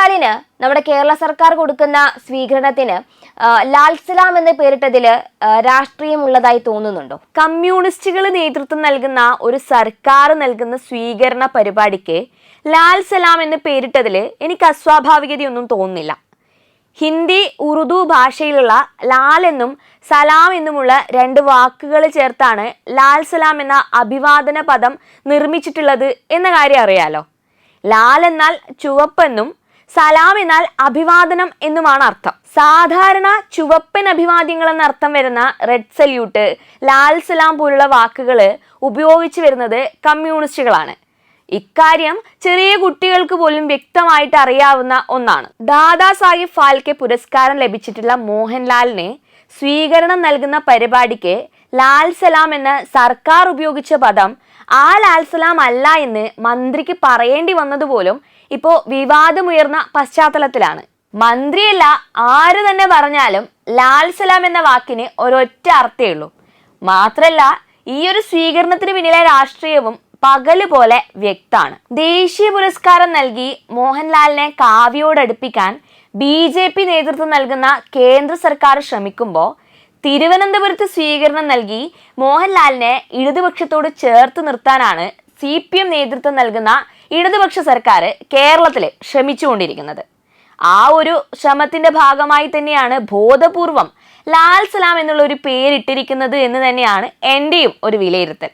മോഹൻലാലിന് നമ്മുടെ കേരള സർക്കാർ കൊടുക്കുന്ന സ്വീകരണത്തിന് ലാൽ സലാം എന്ന് പേരിട്ടതിൽ രാഷ്ട്രീയമുള്ളതായി തോന്നുന്നുണ്ടോ? കമ്മ്യൂണിസ്റ്റുകൾ നേതൃത്വം നൽകുന്ന ഒരു സർക്കാർ നൽകുന്ന സ്വീകരണ പരിപാടിക്ക് ലാൽ സലാം എന്ന് പേരിട്ടതിൽ എനിക്ക് അസ്വാഭാവികതയൊന്നും തോന്നുന്നില്ല. ഹിന്ദി ഉറുദു ഭാഷയിലുള്ള ലാൽ എന്നും സലാം എന്നുമുള്ള രണ്ട് വാക്കുകൾ ചേർത്താണ് ലാൽ സലാം എന്ന അഭിവാദന പദം നിർമ്മിച്ചിട്ടുള്ളത് എന്ന കാര്യം അറിയാലോ. ലാൽ എന്നാൽ ചുവപ്പെന്നും സലാം എന്നാൽ അഭിവാദനം എന്നുമാണ് അർത്ഥം. സാധാരണ ചുവപ്പൻ അഭിവാദ്യങ്ങൾ എന്ന അർത്ഥം വരുന്ന റെഡ് സല്യൂട്ട് ലാൽ സലാം പോലുള്ള വാക്കുകൾ ഉപയോഗിച്ചു വരുന്നത് കമ്മ്യൂണിസ്റ്റുകളാണ്. ഇക്കാര്യം ചെറിയ കുട്ടികൾക്ക് പോലും വ്യക്തമായിട്ട് അറിയാവുന്ന ഒന്നാണ്. ദാദാ സാഹിബ് ഫാൽക്കെ പുരസ്കാരം ലഭിച്ചിട്ടുള്ള മോഹൻലാലിന് സ്വീകരണം നൽകുന്ന പരിപാടിക്ക് ലാൽ സലാം എന്ന സർക്കാർ ഉപയോഗിച്ച പദം ആ ലാൽ സലാം അല്ല എന്ന് മന്ത്രിക്ക് പറയേണ്ടി വന്നതുപോലും ഇപ്പോൾ വിവാദമുയർന്ന പശ്ചാത്തലത്തിലാണ്. മന്ത്രിയല്ല ആര് തന്നെ പറഞ്ഞാലും ലാൽ സലാം എന്ന വാക്കിന് ഒരൊറ്റ അർത്ഥേ ഉള്ളൂ. മാത്രല്ല ഈ ഒരു സ്വീകരണത്തിന് പിന്നിലെ രാഷ്ട്രീയവും പകൽ പോലെ വ്യക്താണ്. ദേശീയ പുരസ്കാരം നൽകി മോഹൻലാലിനെ കാവ്യോടടുപ്പിക്കാൻ ബി ജെ പി നേതൃത്വം നൽകുന്ന കേന്ദ്ര സർക്കാർ ശ്രമിക്കുമ്പോൾ തിരുവനന്തപുരത്ത് സ്വീകരണം നൽകി മോഹൻലാലിനെ ഇടതുപക്ഷത്തോട് ചേർത്ത് നിർത്താനാണ് സി പി എം നേതൃത്വം നൽകുന്ന ഇടതുപക്ഷ സർക്കാർ കേരളത്തിൽ ശ്രമിച്ചുകൊണ്ടിരിക്കുന്നത്. ആ ഒരു ശ്രമത്തിന്റെ ഭാഗമായി തന്നെയാണ് ബോധപൂർവം ലാൽ സലാം എന്നുള്ള ഒരു പേരിട്ടിരിക്കുന്നത് എന്ന് തന്നെയാണ് എന്റെയും ഒരു വിലയിരുത്തൽ.